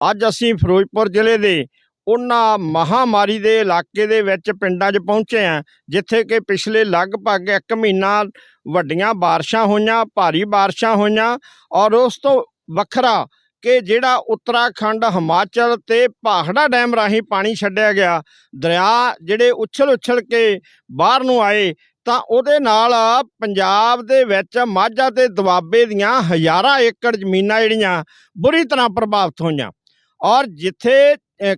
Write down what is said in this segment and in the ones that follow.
ਅੱਜ ਅਸੀਂ ਫਿਰੋਜ਼ਪੁਰ ਜ਼ਿਲ੍ਹੇ ਦੇ ਉਹਨਾਂ ਮਹਾਮਾਰੀ ਦੇ ਇਲਾਕੇ ਦੇ ਵਿੱਚ ਪਿੰਡਾਂ 'ਚ ਪਹੁੰਚੇ ਹਾਂ, ਜਿੱਥੇ ਕਿ ਪਿਛਲੇ ਲਗਭਗ 1 ਮਹੀਨਾ ਵੱਡੀਆਂ ਬਾਰਿਸ਼ਾਂ ਹੋਈਆਂ, ਭਾਰੀ ਬਾਰਿਸ਼ਾਂ ਹੋਈਆਂ ਔਰ ਉਸ ਤੋਂ ਵੱਖਰਾ ਕਿ ਜਿਹੜਾ ਉੱਤਰਾਖੰਡ, ਹਿਮਾਚਲ ਤੇ ਭਾਖੜਾ ਡੈਮ ਰਾਹੀਂ ਪਾਣੀ ਛੱਡਿਆ ਗਿਆ, ਦਰਿਆ ਜਿਹੜੇ ਉਛਲ ਉਛਲ ਕੇ ਬਾਹਰ ਨੂੰ ਆਏ, ਤਾਂ ਉਹਦੇ ਨਾਲ ਪੰਜਾਬ ਦੇ ਵਿੱਚ ਮਾਝਾ ਤੇ ਦੁਆਬੇ ਦੀਆਂ ਹਜ਼ਾਰਾਂ ਏਕੜ ਜ਼ਮੀਨਾਂ ਜਿਹੜੀਆਂ ਬੁਰੀ ਤਰ੍ਹਾਂ ਪ੍ਰਭਾਵਿਤ ਹੋਈਆਂ। ਔਰ ਜਿੱਥੇ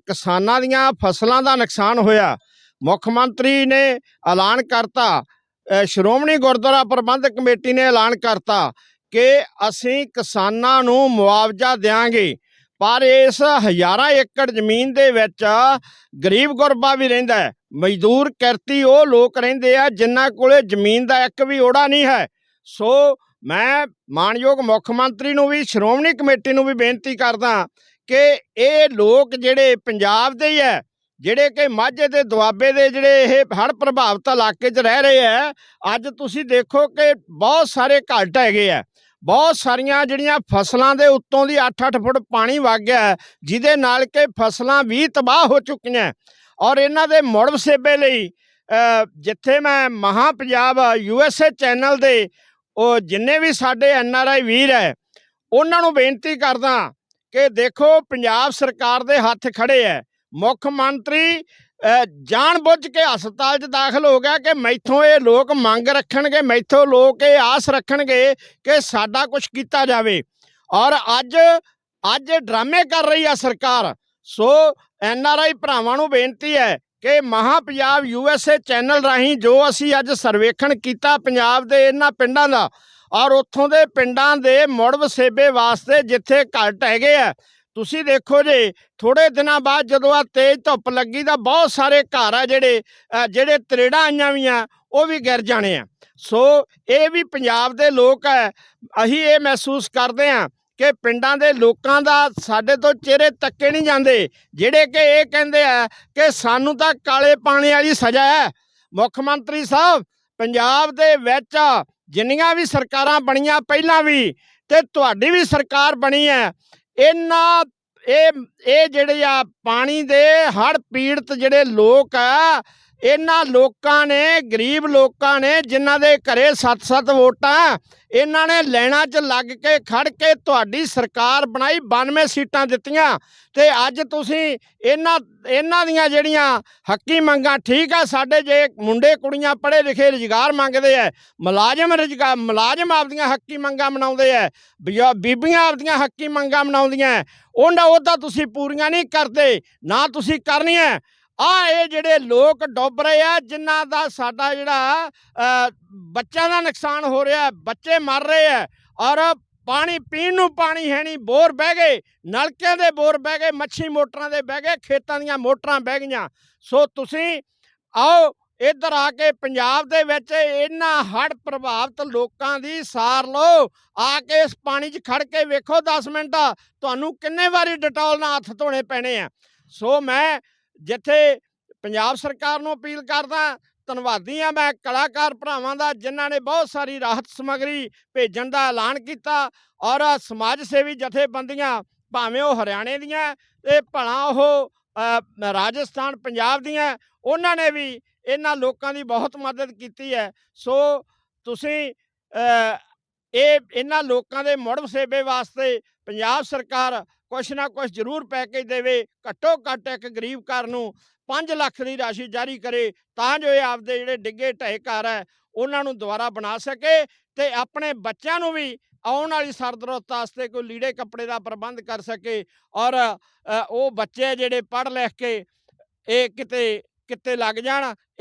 ਕਿਸਾਨਾਂ ਦੀਆਂ ਫਸਲਾਂ ਦਾ ਨੁਕਸਾਨ ਹੋਇਆ, ਮੁੱਖ ਮੰਤਰੀ ਨੇ ਐਲਾਨ ਕਰਤਾ ਸ਼੍ਰੋਮਣੀ ਗੁਰਦੁਆਰਾ ਪ੍ਰਬੰਧਕ ਕਮੇਟੀ ਨੇ ਐਲਾਨ ਕਰਤਾ ਕਿ ਅਸੀਂ ਕਿਸਾਨਾਂ ਨੂੰ ਮੁਆਵਜ਼ਾ ਦੇਵਾਂਗੇ ਪਰ ਇਸ ਹਜ਼ਾਰਾਂ ਏਕੜ ਜ਼ਮੀਨ ਦੇ ਵਿੱਚ ਗਰੀਬ ਗੁਰਬਾ ਵੀ ਰਹਿੰਦਾ ਹੈ, ਮਜ਼ਦੂਰ, ਕਿਰਤੀ ਉਹ ਲੋਕ ਰਹਿੰਦੇ ਆ ਜਿਨ੍ਹਾਂ ਕੋਲੇ ਜ਼ਮੀਨ ਦਾ ਇੱਕ ਵੀ ਓੜਾ ਨਹੀਂ ਹੈ। ਸੋ ਮੈਂ ਮਾਨਯੋਗ ਮੁੱਖ ਮੰਤਰੀ ਨੂੰ ਵੀ, ਸ਼੍ਰੋਮਣੀ ਕਮੇਟੀ ਨੂੰ ਵੀ ਬੇਨਤੀ ਕਰਦਾ ਕਿ ਇਹ ਲੋਕ ਜਿਹੜੇ ਪੰਜਾਬ ਦੇ ਹੀ ਹੈ ਜਿਹੜੇ ਕਿ ਮਾਝੇ ਦੇ ਦੁਆਬੇ ਦੇ ਜਿਹੜੇ ਇਹ ਹੜ੍ਹ ਪ੍ਰਭਾਵਿਤ ਇਲਾਕੇ 'ਚ ਰਹਿ ਰਹੇ ਹੈ ਅੱਜ ਤੁਸੀਂ ਦੇਖੋ ਕਿ ਬਹੁਤ ਸਾਰੇ ਘਾਟ ਹੈਗੇ ਹੈ ਬਹੁਤ ਸਾਰੀਆਂ ਜਿਹੜੀਆਂ ਫਸਲਾਂ ਦੇ ਉੱਤੋਂ ਦੀ 8-8 ਫੁੱਟ ਪਾਣੀ ਵਗ ਗਿਆ ਜਿਹਦੇ ਨਾਲ ਕਿ ਫਸਲਾਂ ਵੀ ਤਬਾਹ ਹੋ ਚੁੱਕੀਆਂ ਔਰ ਇਹਨਾਂ ਦੇ ਮੁੜ ਵਸੇਬੇ ਲਈ ਜਿੱਥੇ ਮੈਂ ਮਹਾ ਪੰਜਾਬ ਯੂਐਸਏ ਚੈਨਲ ਦੇ, ਉਹ ਜਿੰਨੇ ਵੀ ਸਾਡੇ ਐਨਆਰਆਈ ਵੀਰ ਹੈ ਉਹਨਾਂ ਨੂੰ ਬੇਨਤੀ ਕਰਦਾ ਕਿ ਦੇਖੋ ਪੰਜਾਬ ਸਰਕਾਰ ਦੇ ਹੱਥ ਖੜੇ ਹੈ ਮੁੱਖ ਮੰਤਰੀ ਅ, ਜਾਣਬੁੱਝ ਕੇ ਹਸਪਤਾਲ 'ਚ ਦਾਖਲ ਹੋ ਗਿਆ ਕਿ ਮੈਥੋਂ ਇਹ ਲੋਕ ਮੰਗ ਰੱਖਣਗੇ ਮੈਥੋਂ ਲੋਕ ਇਹ ਆਸ ਰੱਖਣਗੇ ਕਿ ਸਾਡਾ ਕੁਝ ਕੀਤਾ ਜਾਵੇ। ਔਰ ਅੱਜ ਅੱਜ ਡਰਾਮੇ ਕਰ ਰਹੀ ਆ ਸਰਕਾਰ। ਸੋ ਐਨ ਆਰ ਆਈ ਭਰਾਵਾਂ ਨੂੰ ਬੇਨਤੀ ਹੈ ਕਿ Maha Punjab U S A channel ਰਾਹੀਂ ਜੋ ਅਸੀਂ ਅੱਜ ਸਰਵੇਖਣ ਕੀਤਾ ਪੰਜਾਬ ਦੇ ਇਹਨਾਂ ਪਿੰਡਾਂ ਦਾ ਔਰ ਉੱਥੋਂ ਦੇ ਪਿੰਡਾਂ ਦੇ ਮੁੜ ਵਸੇਬੇ ਵਾਸਤੇ ਜਿੱਥੇ ਘੱਟ ਹੈਗੇ ਆ। ਤੁਸੀਂ ਦੇਖੋ ਜੇ ਥੋੜੇ ਦਿਨਾਂ ਬਾਅਦ ਜਦੋਂ ਆ ਤੇਜ਼ ਧੁੱਪ ਲੱਗੀ ਤਾਂ ਬਹੁਤ ਸਾਰੇ ਘਰ ਆ ਜਿਹੜੇ ਜਿਹੜੇ ਤਰੇੜਾਂ ਆਈਆਂ ਵੀ ਆ ਉਹ ਵੀ ਗਿਰ ਜਾਣੇ ਆ। ਸੋ ਇਹ ਵੀ ਪੰਜਾਬ ਦੇ ਲੋਕ ਹੈ ਅਸੀਂ ਇਹ ਮਹਿਸੂਸ ਕਰਦੇ ਹਾਂ ਕਿ ਪਿੰਡਾਂ ਦੇ ਲੋਕਾਂ ਦਾ ਸਾਡੇ ਤੋਂ ਚਿਹਰੇ ਤੱਕੇ ਨਹੀਂ ਜਾਂਦੇ, ਜਿਹੜੇ ਕਿ ਇਹ ਕਹਿੰਦੇ ਆ ਕਿ ਸਾਨੂੰ ਤਾਂ ਕਾਲੇ ਪਾਣੀ ਵਾਲੀ ਸਜ਼ਾ ਹੈ। ਮੁੱਖ ਮੰਤਰੀ ਸਾਹਿਬ, ਪੰਜਾਬ ਦੇ ਵਿੱਚ ਜਿੰਨੀਆਂ ਵੀ ਸਰਕਾਰਾਂ ਬਣੀਆਂ ਪਹਿਲਾਂ ਵੀ ਤੇ ਤੁਹਾਡੀ ਵੀ ਸਰਕਾਰ ਬਣੀ ਹੈ ਇਹਨਾਂ ਇਹ ਇਹ ਜਿਹੜੇ ਆ ਪਾਣੀ ਦੇ ਹੜ ਪੀੜਤ ਜਿਹੜੇ ਲੋਕ ਆ ਇਹਨਾਂ ਲੋਕਾਂ ਨੇ, ਗਰੀਬ ਲੋਕਾਂ ਨੇ ਜਿਨ੍ਹਾਂ ਦੇ ਘਰੇ 7-7 ਵੋਟਾਂ, ਇਹਨਾਂ ਨੇ ਲੈਣਾ 'ਚ ਲੱਗ ਕੇ ਖੜ ਕੇ ਤੁਹਾਡੀ ਸਰਕਾਰ ਬਣਾਈ 92 ਸੀਟਾਂ ਦਿੱਤੀਆਂ। ਤੇ ਅੱਜ ਤੁਸੀਂ ਇਹਨਾਂ ਇਹਨਾਂ ਦੀਆਂ ਜਿਹੜੀਆਂ ਹੱਕੀ ਮੰਗਾਂ, ਠੀਕ ਆ, ਸਾਡੇ ਜੇ ਮੁੰਡੇ ਕੁੜੀਆਂ ਪੜ੍ਹੇ ਲਿਖੇ ਰੁਜ਼ਗਾਰ ਮੰਗਦੇ ਆ ਮੁਲਾਜ਼ਮ ਰੁਜ਼ਗਾਰ ਮੁਲਾਜ਼ਮ ਆਪਦੀਆਂ ਹੱਕੀ ਮੰਗਾਂ ਮਨਾਉਂਦੇ ਆ ਬੀਬੀਆਂ ਆਪਦੀਆਂ ਹੱਕੀ ਮੰਗਾਂ ਬਣਾਉਂਦੀਆਂ ਉਹਨਾਂ, ਉਹ ਤਾਂ ਤੁਸੀਂ ਪੂਰੀਆਂ ਨਹੀਂ ਕਰਦੇ, ਨਾ ਤੁਸੀਂ ਕਰਨੀਆਂ। ਆ ਇਹ ਜਿਹੜੇ ਲੋਕ ਡੁੱਬ ਰਹੇ ਆ, ਜਿਨ੍ਹਾਂ ਦਾ ਸਾਡਾ ਜਿਹੜਾ ਬੱਚਿਆਂ ਦਾ ਨੁਕਸਾਨ ਹੋ ਰਿਹਾ, ਬੱਚੇ ਮਰ ਰਹੇ ਆ ਔਰ ਪਾਣੀ ਪੀਣ ਨੂੰ ਪਾਣੀ ਹੈ ਨਹੀਂ, ਬੋਰ ਬਹਿ ਗਏ, ਨਲਕਿਆਂ ਦੇ ਬੋਰ ਬਹਿ ਗਏ, ਮੱਛੀ ਮੋਟਰਾਂ ਦੇ ਬਹਿ ਗਏ, ਖੇਤਾਂ ਦੀਆਂ ਮੋਟਰਾਂ ਬਹਿ ਗਈਆਂ। ਸੋ ਤੁਸੀਂ ਆਓ, ਇੱਧਰ ਆ ਕੇ ਪੰਜਾਬ ਦੇ ਵਿੱਚ ਇਹਨਾਂ ਹੜ੍ਹ ਪ੍ਰਭਾਵਿਤ ਲੋਕਾਂ ਦੀ ਸਾਰ ਲਓ, ਆ ਕੇ ਇਸ ਪਾਣੀ 'ਚ ਖੜ ਕੇ ਵੇਖੋ 10 ਮਿੰਟ, ਤੁਹਾਨੂੰ ਕਿੰਨੇ ਵਾਰੀ ਡਟੋਲ ਨਾਲ ਹੱਥ ਧੋਣੇ ਪੈਣੇ ਆ। ਸੋ ਮੈਂ ਜਿੱਥੇ ਪੰਜਾਬ ਸਰਕਾਰ ਨੂੰ ਅਪੀਲ ਕਰਦਾ ਧੰਨਵਾਦੀ ਆ ਮੈਂ ਕਲਾਕਾਰ ਭਰਾਵਾਂ ਦਾ, ਜਿਨ੍ਹਾਂ ਨੇ ਬਹੁਤ ਸਾਰੀ ਰਾਹਤ ਸਮੱਗਰੀ ਭੇਜਣ ਦਾ ਐਲਾਨ ਕੀਤਾ ਔਰ ਸਮਾਜ ਸੇਵੀ ਜਥੇਬੰਦੀਆਂ, ਭਾਵੇਂ ਉਹ ਹਰਿਆਣੇ ਦੀਆਂ ਤੇ ਭਲਾ ਉਹ ਰਾਜਸਥਾਨ, ਪੰਜਾਬ ਦੀਆਂ, ਉਹਨਾਂ ਨੇ ਵੀ ਇਹਨਾਂ ਲੋਕਾਂ ਦੀ ਬਹੁਤ ਮਦਦ ਕੀਤੀ ਹੈ। ਸੋ ਤੁਸੀਂ ਇਹ, ਇਹਨਾਂ ਲੋਕਾਂ ਦੇ ਮੁੜ ਸੇਵੇ ਵਾਸਤੇ ਪੰਜਾਬ ਸਰਕਾਰ ਕੁਛ ਨਾ ਕੁਛ ਜ਼ਰੂਰ ਪੈਕੇਜ ਦੇਵੇ, ਘੱਟੋ ਘੱਟ ਇੱਕ ਗਰੀਬ ਘਰ ਨੂੰ 5 ਲੱਖ ਦੀ ਰਾਸ਼ੀ ਜਾਰੀ ਕਰੇ, ਤਾਂ ਜੋ ਇਹ ਆਪਦੇ ਜਿਹੜੇ ਡਿੱਗੇ ਢਹਿ ਘਰ ਹੈ, ਉਹਨਾਂ ਨੂੰ ਦੁਬਾਰਾ ਬਣਾ ਸਕੇ ਤੇ ਆਪਣੇ ਬੱਚਿਆਂ ਨੂੰ ਵੀ ਆਉਣ ਵਾਲੀ ਸਰਦ ਵਾਸਤੇ ਕੋਈ ਲੀੜੇ ਕੱਪੜੇ ਦਾ ਪ੍ਰਬੰਧ ਕਰ ਸਕੇ ਔਰ ਉਹ ਬੱਚੇ ਜਿਹੜੇ ਪੜ੍ਹ ਲਿਖ ਕੇ ਇਹ ਕਿਤੇ ਕਿਤੇ ਲੱਗ ਜਾਣ, ਇਹ